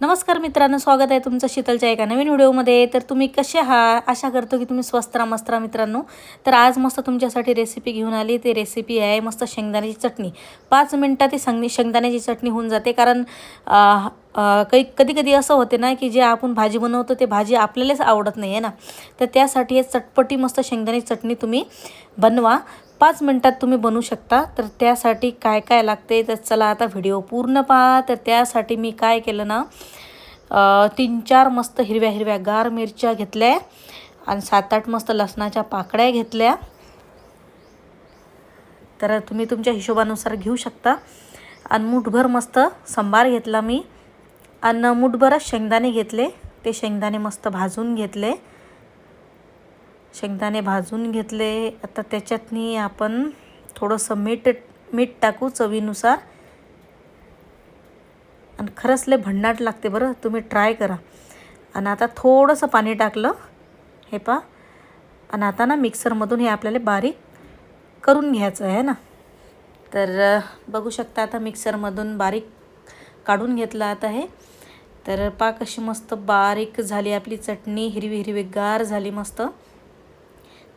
नमस्कार मित्रांनो स्वागत आहे तुमचं शीतलच्या एका नवीन व्हिडिओमध्ये. तर तुम्ही कसे आहात? आशा करतो की तुम्ही स्वस्त मस्त्रा मस्त मित्रांनो. तर आज मस्त तुमच्यासाठी रेसिपी घेऊन आली. ती रेसिपी आहे मस्त शेंगदाण्याची चटणी. पाच मिनटात ती संग शेंगदाण्याची चटणी होऊन जाते. कारण अ, काही कधी कधी असं होते ना की जे आपण भाजी बनवतो ते भाजी आपल्यालाच आवडत नाही आहे ना? तर त्यासाठी हे चटपटी मस्त शेंगदाण्याची चटणी तुम्ही बनवा. पाच मिनटात तुम्ही बनवू शकता. तर त्यासाठी काय काय लागते तर चला आता व्हिडिओ पूर्ण पहा. तर त्यासाठी मी काय केलं ना तीन चार मस्त हिरव्या हिरव्या गार मिरच्या घेतल्या आणि सात आठ मस्त लसणाच्या पाकळ्या घेतल्या. तर तुम्ही तुमच्या हिशोबानुसार घेऊ शकता. आणि मुठभर मस्त सांबार घेतला मी. आणि मुठभरच शेंगदाणे घेतले. ते शेंगदाणे मस्त भाजून घेतले. शेंगदाणे भाजून घेतले. आता त्याच्यातनी आपण थोडंसं मीठ मीठ टाकू चवीनुसार. आणि खरंच लय भन्नाट लागते बरं तुम्ही ट्राय करा. आणि आता थोडंसं पाणी टाकलं हे पा आणि आता ना मिक्सरमधून हे आपल्याला बारीक करून घ्यायचं आहे ना. तर बघू शकता आता मिक्सरमधून बारीक काढून घेतलं आता हे. तर पा कशी मस्त बारीक झाली आपली चटणी हिरवी हिरवी गार झाली मस्त.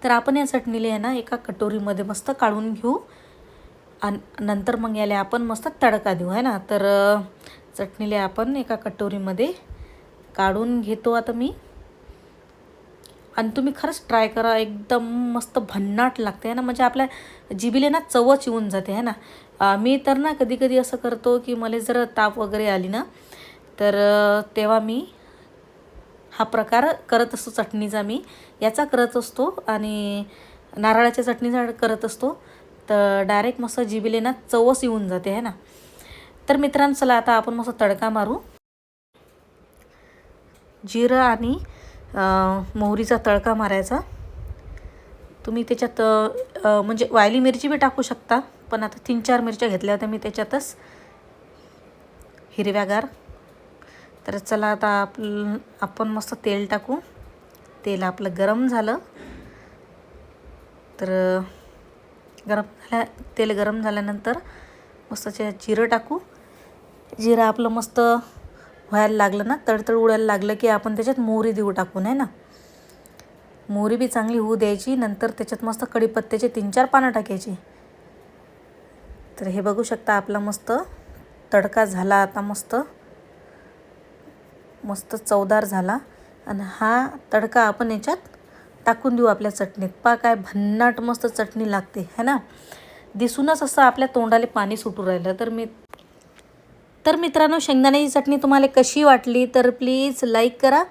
तर आपण या चटणीला आहे ना एका कटोरीमध्ये मस्त काढून घेऊ. आणि नंतर मग याला आपण मस्त तडका देऊ आहे ना? तर चटणीला आपण एका कटोरीमध्ये काढून घेतो आता मी. आणि तुम्ही खरंच ट्राय करा एकदम मस्त भन्नाट लागते आहे ना? म्हणजे आपल्या जिबीले ना चवच येऊन जाते आहे ना? मी तर ना कधी कधी असं करतो की मला जर ताप वगैरे आली ना तर तेव्हा मी हा प्रकार करत असतो चटणीचा मी. याचा करत असतो आणि नारळाच्या चटणीचा करत असतो. तर डायरेक्ट मस्त जिबीले ना चवच येऊन जाते आहे ना? तर मित्रांनो चला आता आपण मस्त तडका मारू. जिरं आणि मोहरीचा तडका मारायचा. तुम्ही त्याच्यात म्हणजे वायली मिरची बी टाकू शकता पण आता तीन चार मिरच्या घेतल्या होत्या मी त्याच्यातच. हिरव्यागार. तर चला आता आपलं आपण मस्त तेल टाकू. तेल आपलं गरम झालं. तर गरम झाल्या तेल गरम झाल्यानंतर मस्त जिरं टाकू. जिरं आपलं मस्त व्हायला लागलं ना तडतड उडायला लागलं की आपण त्याच्यात मोहरी देऊ टाकून आहे ना? मोहरी बी चांगली होऊ द्यायची नंतर त्याच्यात मस्त कढीपत्त्याचे तीन चार पानं टाकायची. तर हे बघू शकता आपला मस्त तडका झाला आता मस्त. मस्त चवदार झाला. आणि हा तडका आपण याच्यात टाकून देऊ आपल्या चटणीत. पा काय भन्नाट मस्त चटणी लागते है ना? दिसूनच असं आपल्या तोंडाला पाणी सुटू राहिलं. तर मी तर मित्रांनो शेंगदाण्याची चटणी तुम्हाला कशी वाटली तर प्लीज लाईक करा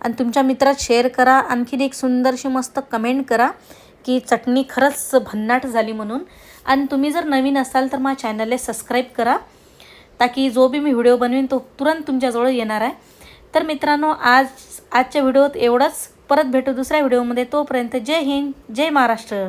आणि तुमच्या मित्रात शेअर करा. आणखीन एक सुंदरशी मस्त कमेंट करा की चटणी खरंच भन्नाट झाली म्हणून. आणि तुम्ही जर नवीन असाल तर माझ्या चॅनलला सबस्क्राईब करा. ताकी जो बी मी व्हिडिओ बनवीन तो तुरंत तुमच्याजवळ येणार आहे. तर मित्रांनो आज आजच्या व्हिडिओत एवढंच. परत भेटू दुसऱ्या व्हिडिओमध्ये. तोपर्यंत जय हिंद जय महाराष्ट्र.